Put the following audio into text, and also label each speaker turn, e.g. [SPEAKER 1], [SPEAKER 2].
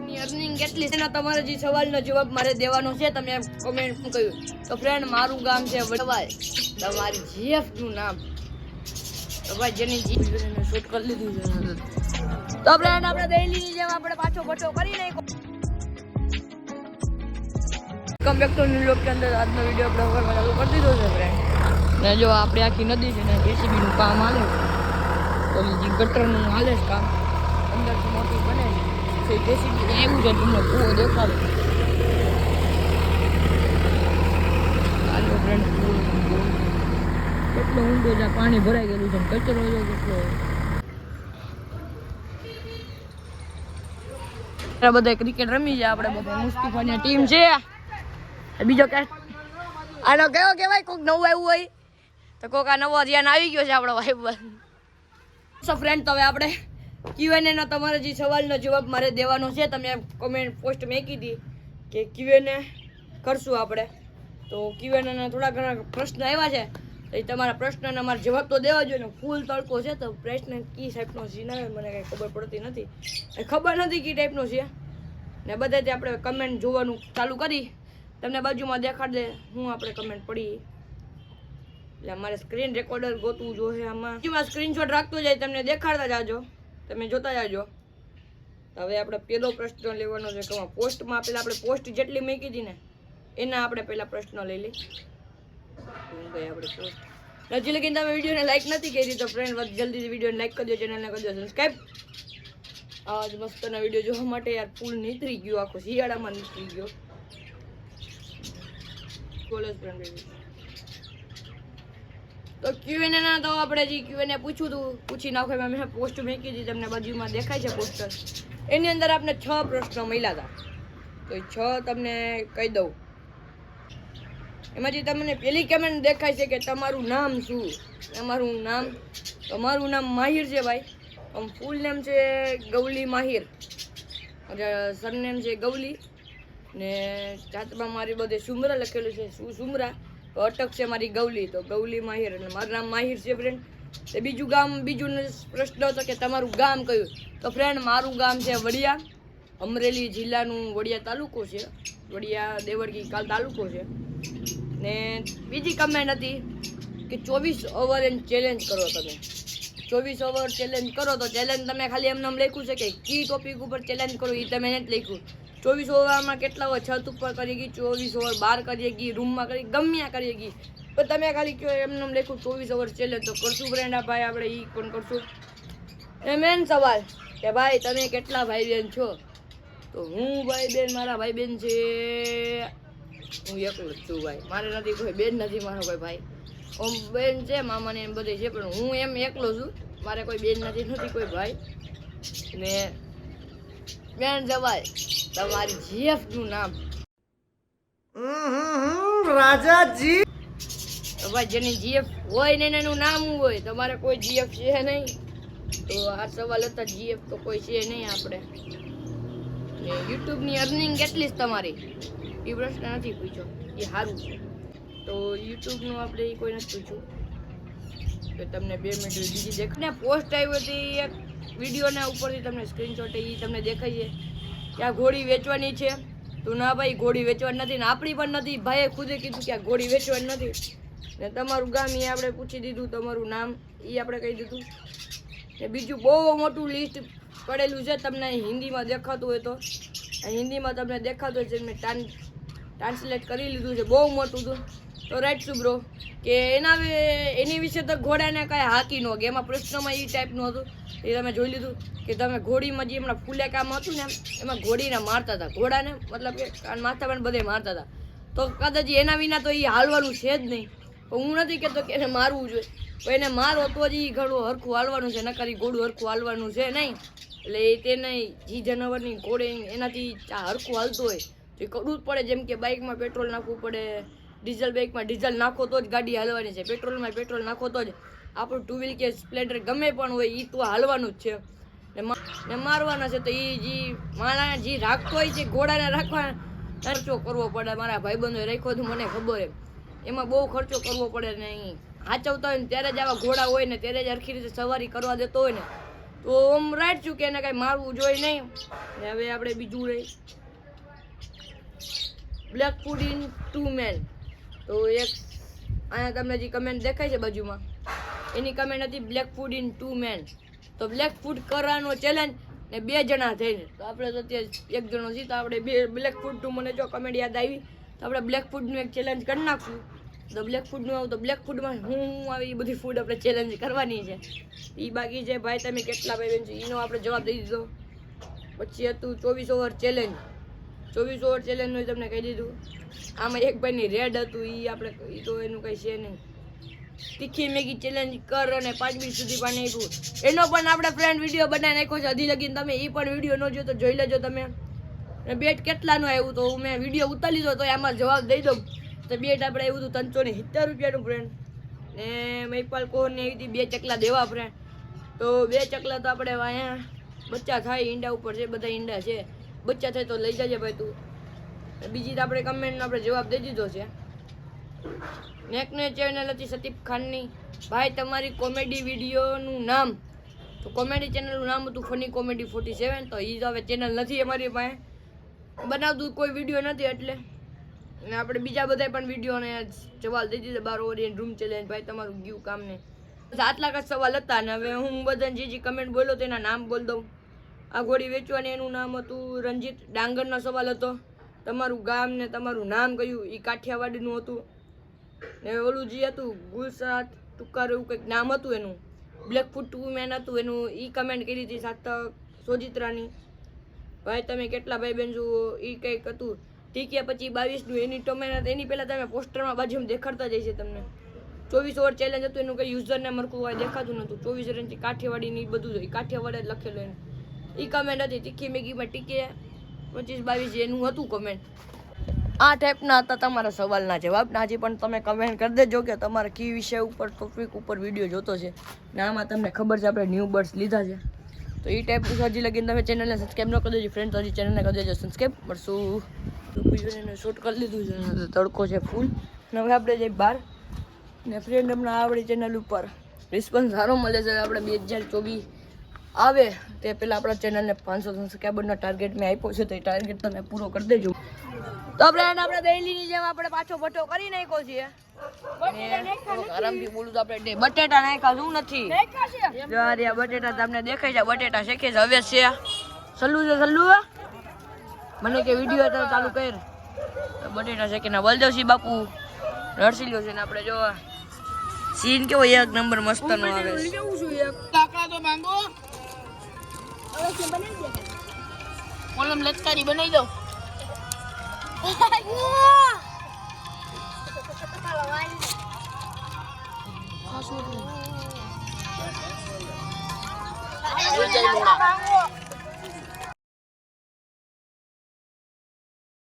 [SPEAKER 1] ની અર્નિંગ કેટલી છે તમારે જે સવાલનો જવાબ મારે દેવાનો છે તમે કોમેન્ટ કહ્યું તો ફ્રેન્ડ મારું ગામ છે વડવાય તમારી જીએફનું નામ. તો ભાઈ જેની જીએફ શૂટ કરી લીધું છે તો ફ્રેન્ડ આપણે ડેઈલી ની જેમ આપણે પાછો બચો કરી નાખો come back to new look કે અંદર આજનો વીડિયો આપણે ચાલુ કરી દીધો છે ફ્રેન્ડ ને જો આપણે આખી નદી છે ને જેસીબી નું કામ હાલે. તો ગટરનું હાલે કામ. અંદર મોટી બને છે. તો જેસીબી એવું છે તમને કૂવો દેખાડો આજો ફ્રેન્ડ કેટલો ઊંડો છે પાણી ભરાઈ ગયેલું છે કચરો જો કેટલો બધા ક્રિકેટ રમી છે આપણે બધા મુસ્તીફાની ટીમ છે. બીજો કે આનો કયો કહેવાય? કોક નવું આવ્યું હોય. તો કોક આ નવો ધ્યાન આવી ગયો છે આપણો ભાઈ સો ફ્રેન્ડ તો હવે આપણે ક્યુએનએ નો તમારો જે સવાલનો જવાબ મારે દેવાનો છે, તમે કોમેન્ટ પોસ્ટ મેકી હતી કે ક્યુએનએ કરશું આપણે. તો ક્યુએનએ ના થોડા ઘણા પ્રશ્ન આવ્યા છે. એ તમારા પ્રશ્નના મારે જવાબ તો દેવા જોઈએ ફૂલ તડકો છે, તો પ્રશ્ન કી ટાઈપનો છે આવે મને કંઈ ખબર પડતી નથી. ખબર નથી કઈ ટાઈપનો છે. ને બધાથી આપણે કમેન્ટ જોવાનું ચાલુ કરી. તમને બાજુમાં દેખાડ દે, હું આપણે કમેન્ટ પડી. એટલે અમારે સ્ક્રીન રેકોર્ડર ગોતવું જોઈએ આમાં. સ્ક્રીનશોટ રાખતો જાય, તમને દેખાડતા જાજો. તમે જોતા જાજો. હવે આપણે પેલો પ્રશ્ન લેવાનો છે કે પોસ્ટમાં પેલા આપણે પોસ્ટ જેટલી મૂકી હતી ને, એના આપણે પેલા પ્રશ્ન લઈ લઈ ભાઈ આપણે પોસ્ટ હજી લગીને તમે વિડીયોને લાઈક નથી કરી તો ફ્રેન્ડ જલ્દીથી વિડીયોને લાઈક કરજો ચેનલને કરજો સબસ્ક્રાઈબ જ મસ્તના વીડિયો જોવા માટે યાર ફૂલ નીતરી ગયો, આખો શિયાળામાં નીકળી ગયો. કોલેજ ફ્રેન્ડ તો ક્યુએનએ ના તો આપણે જે ક્યુએનએ પૂછ્યું હતું પૂછી નાખો એમાં મેં પોસ્ટ મૂકી હતી તમને બાજુમાં દેખાય છે પોસ્ટર એની અંદર આપણે છ પ્રશ્નો મળ્યા હતા તો એ છ તમને કહી દઉં. એમાંથી તમને પેલી કમેન્ટ દેખાય છે કે તમારું નામ શું? તમારું નામ તમારું નામ માહિર છે ભાઈ. આમ ફૂલ નેમ છે ગૌલી માહિર. સરનેમ છે ગૌલી. ને જાતમાં મારી બધે સુમરા લખેલું છે, શું સુમરા? અટક છે મારી ગૌલી. તો ગૌલી માહિર એટલે મારું નામ માહિર છે ફ્રેન્ડ તે બીજું ગામ, બીજું પ્રશ્ન હતો કે તમારું ગામ કયું? તો ફ્રેન્ડ મારું ગામ છે વડિયા. અમરેલી જિલ્લાનું વડિયા તાલુકો છે. વડિયા દેવળગી કાલ તાલુકો છે. ને બીજી કમેન્ટ હતી કે ચોવીસ ઓવર એન્ડ ચેલેન્જ કરો તમે. ચોવીસ ઓવર ચેલેન્જ કરો તો ચેલેન્જ તમે ખાલી એમને એમ લખ્યું છે કે કી ટોપિક ઉપર ચેલેન્જ કરો એ તમે નથી લખ્યું. ચોવીસ ઓવરમાં કેટલા હોય? છત ઉપર કરી ગઈ, ચોવીસ ઓવર બહાર કરીએ ગઈ, રૂમમાં કરી ગમ્યા કરીએ ગઈ. પણ તમે ખાલી કયો એમને એમ લખ્યું, ચોવીસ ઓવર ચેલેન્જ તો કરશું બ્રેન્ડા ભાઈ, આપણે એ પણ કરશું. એ મેન સવાલ કે ભાઈ, તમે કેટલા ભાઈ બહેન છો? તો હું ભાઈ બેન મારા ભાઈ બહેન છે. હું એકલો જ છું ભાઈ. મારે નથી કોઈ બેન નથી, મારો કોઈ ભાઈ. ઓમ બેન છે મામાને એમ બધે છે, પણ હું એમ એકલો છું. મારે કોઈ બેન નથી નથી કોઈ ભાઈ. ને બેન જવાય તમારી જીએફનું નામ
[SPEAKER 2] રાજાજી.
[SPEAKER 1] તો ભાઈ જેની જીએફ હોય ને એનું નામ હોય તમારે કોઈ જીએફ છે નહીં. તો આ સવાલ હતા જીએફ તો કોઈ છે નહીં આપણે. ને યુટ્યુબની અર્નિંગ કેટલી તમારી? એ પ્રશ્ન નથી પૂછ્યો એ સારું છે. તો યુટ્યુબનું આપણે એ કોઈ નથી પૂછ્યું. તો તમને બે મિનિટ બીજી દેખ ને પોસ્ટ આવી હતી એક વિડીયોના ઉપરથી તમને સ્ક્રીનશોટ એ તમને દેખાય છે કે આ ઘોડી વેચવાની છે? તો ના ભાઈ ઘોડી વેચવાની નથી ને આપણી પણ નથી. ભાઈએ ખુદે કીધું કે આ ઘોડી વેચવાની નથી. ને તમારું ગામ એ આપણે પૂછી દીધું, તમારું નામ એ આપણે કહી દીધું. ને બીજું બહુ મોટું લિસ્ટ પડેલું છે, તમને હિન્દીમાં દેખાતું હોય તો. હિન્દીમાં તમને દેખાતું હોય છે, મેં ટ્રાન ટ્રાન્સલેટ કરી લીધું છે, બહુ મોટું હતું તો રાઈટ છું બ્રો કે એના એની વિશે તો ઘોડાને કાંઈ હાકી ન એમાં પ્રશ્નમાં એ ટાઈપનું હતું. એ તમે જોઈ લીધું કે તમે ઘોડીમાં જે હમણાં ફૂલે કામ હતું ને એમાં ઘોડીને મારતા હતા. ઘોડાને મતલબ કે માથા પણ બધે મારતા હતા. તો કદાચ એના વિના તો એ હાલવાનું છે જ નહીં. પણ હું નથી કહેતો કે એને મારવું જોઈએ. પણ એને મારો તો જ એ ઘણું હરખું હાલવાનું છે. નકર ઘોડું હરખું હાલવાનું છે નહીં. એટલે એ તેને જે જનાવરની ઘોડે એનાથી હરખું હાલતું હોય. તો એ કરવું જ પડે. જેમ કે બાઇકમાં પેટ્રોલ નાખવું પડે ડીઝલ બાઇકમાં ડીઝલ નાખો તો જ ગાડી હાલવાની છે. પેટ્રોલમાં પેટ્રોલ નાખો તો જ આપણું ટુ વ્હીલ કે સ્પ્લેન્ડર ગમે પણ હોય એ તો હાલવાનું જ છે. ને મારવાના છે તો એ જે માણા જે રાખતો હોય છે, ઘોડાને રાખવા ખર્ચો કરવો પડે. મારા ભાઈબંધોએ રાખ્યો તો મને ખબર એમ. એમાં બહુ ખર્ચો કરવો પડે ને અહીં હાચવતા હોય ને ત્યારે જ આવા ઘોડા હોય ને ત્યારે જ હરખી રીતે સવારી કરવા દેતો હોય ને, તો આમ રાઈટ છું એને કાંઈ મારવું જોઈએ નહીં. ને હવે આપણે બીજું રહી. બ્લેક પુડિંગ ટુ મેન તો એક અહીંયા તમને જે કમેન્ટ દેખાય છે બાજુમાં, એની કમેન્ટ હતી black food in two men તો બ્લેક ફૂડ કરવાનો ચેલેન્જ ને બે જણા થઈને. તો આપણે તો અત્યારે એક જણો છીએ, તો આપણે બે બ્લેક ફૂડ ટુ મને જો કમેન્ટ યાદ આવી, તો આપણે બ્લેક ફૂડનું એક ચેલેન્જ કરી નાખશું. તો બ્લેક ફૂડનું આવું તો બ્લેક ફૂડમાં હું આવી એ બધી ફૂડ આપણે ચેલેન્જ કરવાની છે. એ બાકી છે, ભાઈ તમે કેટલા ભાઈ બહેન છો એનો આપણે જવાબ દઈ દીધો. પછી હતું ચોવીસ ઓવર ચેલેન્જ ચોવીસ ઓવર ચેલેન્જનું તમને કહી દીધું. આમાં એક ભાઈની રેડ હતું એ આપણે એ તો એનું કંઈ છે નહીં. તીખી મેગી ચેલેન્જ કર અને પાંચ મિનિટ સુધી પણ નાખ્યું એનો પણ આપણે ફ્રેન્ડ વીડિયો બનાવી નાખ્યો છે, હજી લગીને તમે એ પણ વીડિયો ન જો તો જોઈ લેજો તમે. ને બેટ કેટલાનું આવ્યું તો મેં વીડિયો ઉતારી લીધો તો એમાં જવાબ દઈ દઉં. તો બેટ આપણે આવ્યું હતું ત્રણસો ને સિત્તેર રૂપિયાનું ફ્રેન્ડ ને મહિપાલ કોહરની આવી હતી બે ચકલા દેવા ફ્રેન્ડ તો બે ચકલા તો આપણે અહીંયા બચ્ચા થાય, ઈંડા ઉપર છે, બધા ઈંડા છે. બચ્ચા થાય તો લઈ જજે ભાઈ તું. બીજી તો આપણે કમેન્ટનો આપણે જવાબ દઈ દીધો છે. નેકને ચેનલ હતી સતીફ ખાનની. ભાઈ, તમારી કોમેડી વિડીયોનું નામ. તો કોમેડી ચેનલનું નામ હતું ફની કોમેડી ફોર્ટી સેવન તો એ તો હવે ચેનલ નથી અમારી પાસે. બનાવતું કોઈ વીડિયો નથી એટલે. ને આપણે બીજા બધા પણ વિડીયોને સવાલ દઈ દીધા. બાર ઓરિયન રૂમ ચેલેન્જ ભાઈ, તમારું ગયું કામ ને. બસ આટલા કાંઈ સવાલ હતા ને હવે હું બધાને જે જે કમેન્ટ બોલો તેના નામ બોલ દઉં. આ ગોળી વેચવાની એનું નામ હતું રંજીત ડાંગરનો સવાલ હતો. તમારું ગામ ને તમારું નામ કયું? એ કાઠિયાવાડીનું હતું. ને ઓલું જે હતું ગુલસાત ટુકાર એવું કંઈક નામ હતું એનું. બ્લેકફૂટ ટુ મેન હતું એનું. એ કમેન્ટ કરી હતી સાતક સોજિત્રાની. ભાઈ, તમે કેટલા ભાઈ બેન છો એ કંઈક હતું. ટીક્યા પછી બાવીસનું એની ટોમેન એની પહેલાં તમે પોસ્ટરમાં બાજુમાં દેખાડતા જઈશે તમને. ચોવીસ ઓવર ચેલેન્જ હતું. એનું કંઈ યુઝરને મરકું કાંઈ દેખાતું નહોતું. ચોવીસ રનથી કાઠિયાવાડીની બધું જ કાઠિયાવાડે લખેલું એનું. એ કમેન્ટ હતી તીખી મેગીમાં ટીકી પચીસ બાવીસ એનું હતું કમેન્ટ આ ટાઈપના હતા તમારા સવાલના જવાબ હજી પણ તમે કમેન્ટ કરી દેજો કે તમારે કી વિષય ઉપર ટોપિક ઉપર વીડિયો જોતો છે. ને આમાં તમને ખબર છે, આપણે ન્યૂ બર્ડ્સ લીધા છે. તો એ ટાઈપનું હજી લગીને તમે ચેનલને સબસ્ક્રાઈબ ન કરી દેજો ફ્રેન્ડ હજી ચેનલને કરી દેજો સબસ્ક્રાઈબ મળશું બીજું શૂટ કરી લીધું છે તડકો છે ફૂલ ને હવે આપણે જઈએ બહાર. ને ફ્રેન્ડ હમણાં આપણી ચેનલ ઉપર. રિસ્પોન્સ સારો મળે છે આપણે બે હજાર ચોવીસ આવે, તે પહેલાં આપણા ચેનલને પાંચસો સબસ્ક્રાઈબરનો ટાર્ગેટ મેં આપ્યો છે, તો એ ટાર્ગેટ તમે પૂરો કરી દેજો. તો એને આપણે ડેઈલીની જેમ આપણે પાછો ભઠ્ઠો કરી નાખ્યો છીએ બોલું તો આપણે બટેટા નાખ્યા શું નથી. જો બટેટા તમને દેખાય છે બટેટા શેકે છે છે સલ્લુ છે સલ્લુ મને કે વીડિયો તો ચાલુ કર. બટેટા શેકીને બલદેવસિંહ બાપુ. રડસીલ્યો છે ને આપણે જોવા. સીન કેવો એક નંબર મસ્ત નો આવે છે
[SPEAKER 3] કોલમ લચકારી બનાવી દો